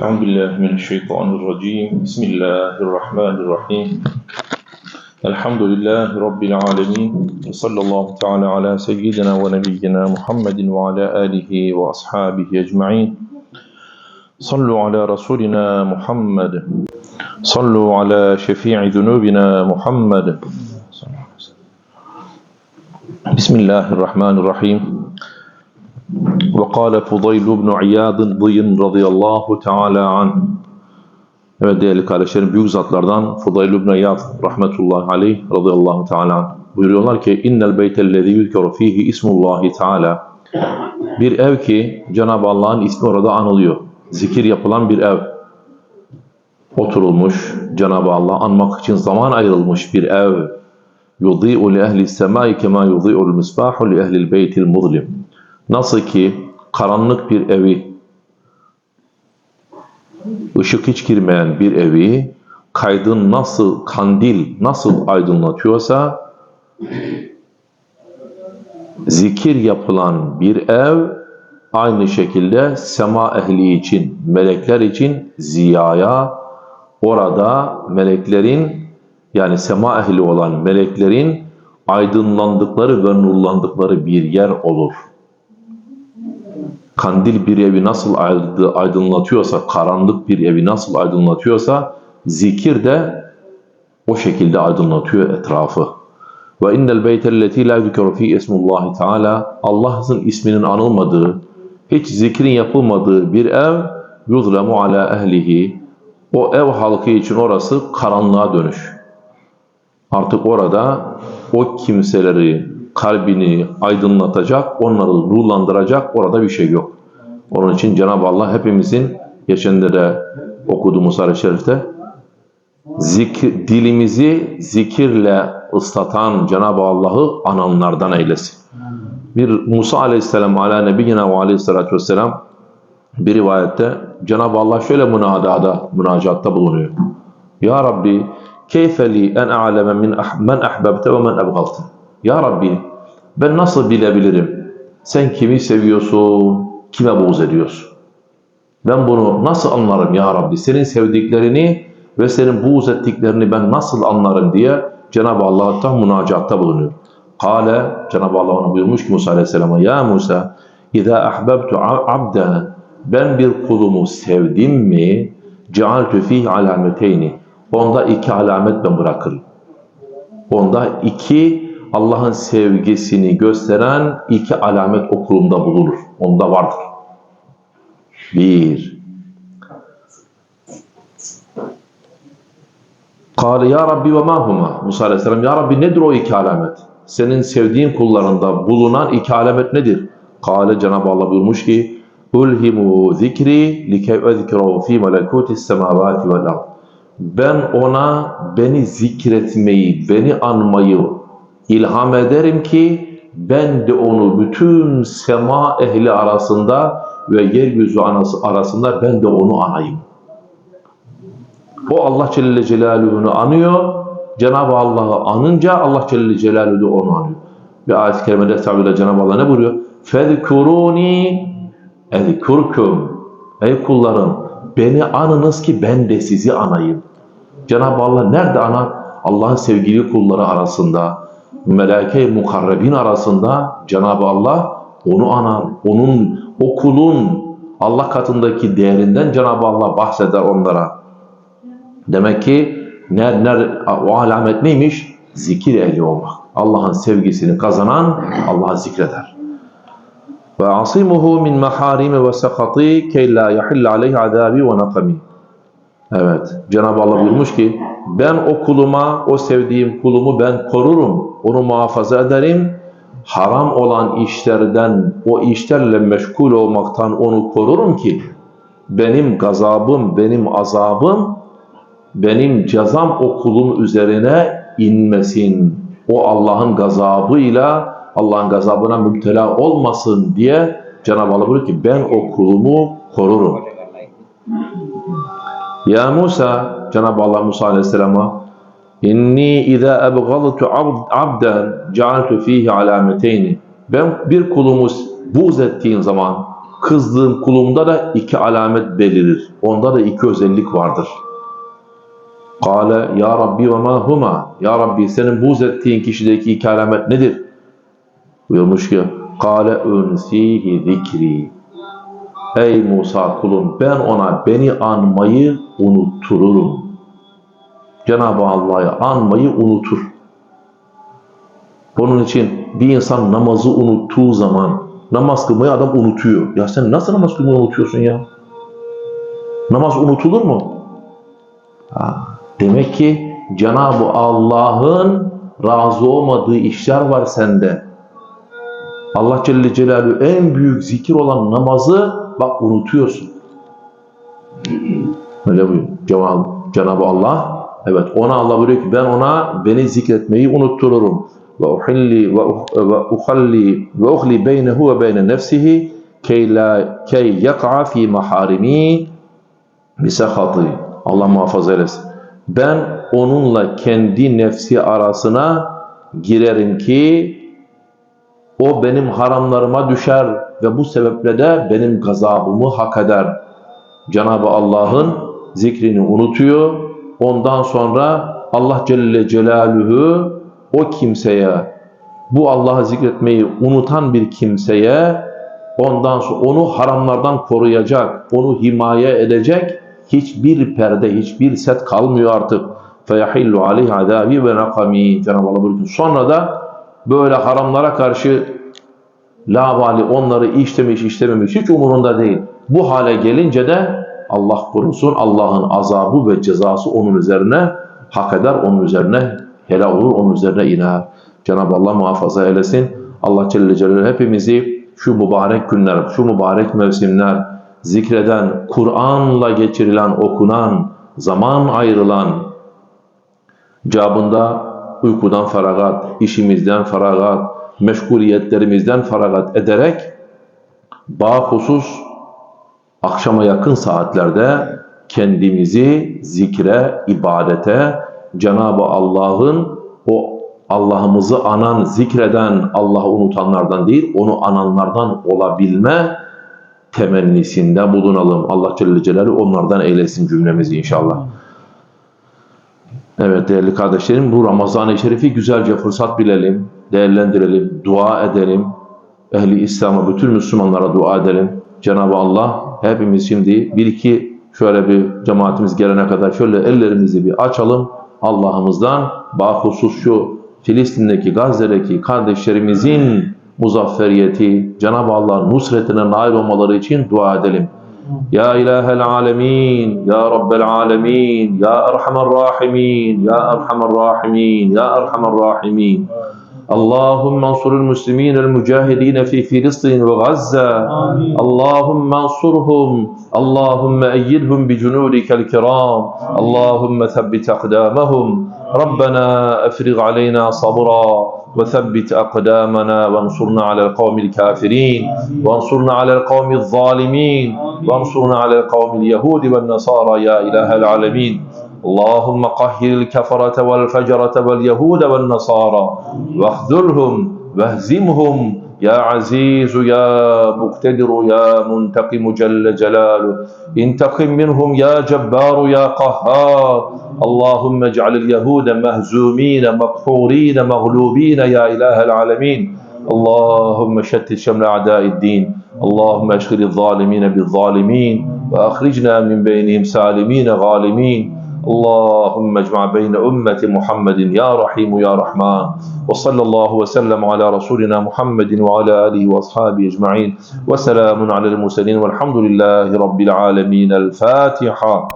أعوذ بالله من الشيطان الرجيم. بسم الله الرحمن الرحيم. الحمد لله رب العالمين. وصلى الله تعالى على سيدنا ونبينا محمد وعلى آله وأصحابه أجمعين. صلوا على رسولنا محمد. صلوا على شفيع ذنوبنا محمد. بسم الله الرحمن الرحيم. وقال فضيل بن عياض ضي رضي الله تعالى عنه Evet değerli kardeşlerim büyük zatlardan Fudayl ibn İyad rahmetullahi aleyh radıyallahu teala anh buyuruyorlar ki innel beytellezî yülkeru fihi ismullahi teala bir ev ki Cenab-ı Allah'ın ismi orada anılıyor. Zikir yapılan bir ev. Oturulmuş Cenab-ı Allah anmak için zaman ayrılmış bir ev. Yudî'u li ehli semâi kemâ yudî'ul misbâhu li ehlil beytil muzlim. Nasıl ki karanlık bir evi ışık hiç girmeyen bir evi kaydın nasıl kandil nasıl aydınlatıyorsa zikir yapılan bir ev aynı şekilde sema ehli için melekler için ziyaya orada meleklerin yani sema ehli olan meleklerin aydınlandıkları ve nurlandıkları bir yer olur. Kandil bir evi nasıl aydınlatıyorsa, karanlık bir evi nasıl aydınlatıyorsa, zikir de o şekilde aydınlatıyor etrafı. Ve innel beytelleti la yuzkeru fi ismullahi teala Allah'ın isminin anılmadığı, hiç zikrin yapılmadığı bir ev yuzlemu ala ehlihi o ev halkı için orası karanlığa dönüş. Artık orada o kimseleri kalbini aydınlatacak, onları nurlandıracak orada bir şey yok. Onun için Cenab-ı Allah hepimizin geçende de okuduğumuz Sarı Şerif'te zikir, dilimizi zikirle ıslatan Cenab-ı Allah'ı ananlardan eylesin. Bir Musa aleyhisselam ala nebiyyina ve aleyhissalatü vesselam bir rivayette Cenab-ı Allah şöyle münadada, münacatta bulunuyor. Ya Rabbi keyfeli en a'leme min men ahbebte ve men ebgalte. Ya Rabbi ben nasıl bilebilirim? Sen kimi seviyorsun, kime buğz ediyorsun? Ben bunu nasıl anlarım ya Rabbi? Senin sevdiklerini ve senin buğz ettiklerini ben nasıl anlarım diye Cenab-ı Allah'tan münacatta bulunuyor. Kale, Cenab-ı Allah ona buyurmuş ki Musa Aleyhisselam'a Ya Musa, İzâ ahbebtu abden ben bir kulumu sevdim mi cealtü fih alameteyni onda iki alamet ben bırakırım. Onda iki Allah'ın sevgisini gösteren iki alamet o bulunur. Onda vardır. Bir. Kâle ya Rabbi ve mahuma. Musa Aleyhisselam ya Rabbi nedir o iki alamet? Senin sevdiğin kullarında bulunan iki alamet nedir? Kâle Cenab-ı Allah buyurmuş ki Ulhimu zikri likey ezkiru fi melekutis semavati vel ard. Ben ona beni zikretmeyi, beni anmayı ilham ederim ki ben de onu bütün sema ehli arasında ve yeryüzü anası arasında ben de onu anayım. O Allah Celle Celaluhu'nu anıyor. Cenab-ı Allah'ı anınca Allah Celle Celaluhu da onu anıyor. Bir ayet-i kerimede Estağfirullah Cenab-ı Allah ne buyuruyor? فَذْكُرُونِي اَذْكُرْكُمْ Ey kullarım beni anınız ki ben de sizi anayım. Cenab-ı Allah nerede ana? Allah'ın sevgili kulları arasında, melaike-i mukarrebin arasında Cenab-ı Allah onu anar. Onun, o kulun Allah katındaki değerinden Cenab-ı Allah bahseder onlara. Demek ki ner, ner, o alamet neymiş? Zikir ehli olmak. Allah'ın sevgisini kazanan Allah'ı zikreder. Ve asimuhu min maharimi ve sakati key la yahille aleyhi azabi ve nakami. Evet. Cenab-ı Allah buyurmuş ki ben o kuluma, o sevdiğim kulumu ben korurum. Onu muhafaza ederim. Haram olan işlerden, o işlerle meşgul olmaktan onu korurum ki benim gazabım, benim azabım, benim cezam o kulum üzerine inmesin. O Allah'ın gazabıyla Allah'ın gazabına müptela olmasın diye Cenab-ı Allah buyuruyor ki ben o kulumu korurum. Ya Musa, Cenab-ı Allah Musa Aleyhisselam'a İnni izâ ebgâltu abden cealtu fihi alameteyni Ben bir kulumu buğz ettiğin zaman kızdığım kulumda da iki alamet belirir. Onda da iki özellik vardır. Kale ya Rabbi ve ma huma. Ya Rabbi senin buğz ettiğin kişideki iki alamet nedir? Buyurmuş ki Kale unsihi zikri. Ey Musa kulum ben ona beni anmayı unuttururum. Cenab-ı Allah'ı anmayı unutur. Bunun için bir insan namazı unuttuğu zaman namaz kılmayı adam unutuyor. Ya sen nasıl namaz kılmayı unutuyorsun ya? Namaz unutulur mu? Ha, demek ki Cenab-ı Allah'ın razı olmadığı işler var sende. Allah Celle Celaluhu en büyük zikir olan namazı bak unutuyorsun. Öyle buyuruyor. Cenab- Cenab-ı Allah evet ona Allah buyuruyor ki ben ona beni zikretmeyi unuttururum. Ve uhilli ve uh- uhalli ve uhli beynehu ve beyne nefsihi key la key yak'a fi maharimi bisahati. Allah muhafaza eylesin. Ben onunla kendi nefsi arasına girerim ki o benim haramlarıma düşer ve bu sebeple de benim gazabımı hak eder. Cenab-ı Allah'ın zikrini unutuyor. Ondan sonra Allah Celle Celaluhu o kimseye, bu Allah'ı zikretmeyi unutan bir kimseye ondan sonra onu haramlardan koruyacak, onu himaye edecek hiçbir perde, hiçbir set kalmıyor artık. فَيَحِلُّ عَلَيْهِ عَذَابِ وَنَقَمِي Cenab-ı Allah buyuruyor. Sonra da böyle haramlara karşı lavali onları işlemiş işlememiş hiç umurunda değil. Bu hale gelince de Allah korusun Allah'ın azabı ve cezası onun üzerine hak eder, onun üzerine helal olur, onun üzerine iner. Cenab-ı Allah muhafaza eylesin. Allah Celle Celaluhu hepimizi şu mübarek günler, şu mübarek mevsimler zikreden, Kur'an'la geçirilen, okunan, zaman ayrılan, cabında uykudan feragat, işimizden feragat, meşguliyetlerimizden feragat ederek bahusus akşama yakın saatlerde kendimizi zikre, ibadete, Cenab-ı Allah'ın o Allah'ımızı anan, zikreden, Allah'ı unutanlardan değil, onu ananlardan olabilme temennisinde bulunalım. Allah Celle Celaluhu onlardan eylesin cümlemizi inşallah. Evet değerli kardeşlerim bu Ramazan-ı Şerif'i güzelce fırsat bilelim, değerlendirelim, dua edelim. Ehli İslam'a, bütün Müslümanlara dua edelim. Cenab-ı Allah hepimiz şimdi bir iki şöyle bir cemaatimiz gelene kadar şöyle ellerimizi bir açalım. Allah'ımızdan bahusus şu Filistin'deki, Gazze'deki kardeşlerimizin muzafferiyeti, Cenab-ı Allah'ın nusretine nail olmaları için dua edelim. Ya ilahel alemin, ya rabbel alemin, ya erhamer rahimin, ya erhamer rahimin, ya erhamer rahimin. اللهم انصر المسلمين المجاهدين في فلسطين وغزة. اللهم انصرهم. اللهم أيدهم بجنودك الكرام. اللهم ثبت أقدامهم. ربنا أفرغ علينا صبرا وثبت أقدامنا وانصرنا على القوم الكافرين. وانصرنا على القوم الظالمين. وانصرنا على القوم اليهود والنصارى. يا إله العالمين. اللهم قهر الكفرة والفجرة واليهود والنصارى واخذلهم واهزمهم. يا عزيز يا مقتدر يا منتقم جل جلاله انتقم منهم. يا جبار يا قهار اللهم اجعل اليهود مهزومين مقهورين مغلوبين. يا إله العالمين اللهم شتت شمل أعداء الدين. اللهم أشغل الظالمين بالظالمين وأخرجنا من بينهم سالمين غالمين. اللهم اجمع بين أمة محمد يا رحيم يا رحمن وصلى الله وسلم على رسولنا محمد وعلى آله وأصحابه أجمعين وسلام على المرسلين والحمد لله رب العالمين الفاتحة.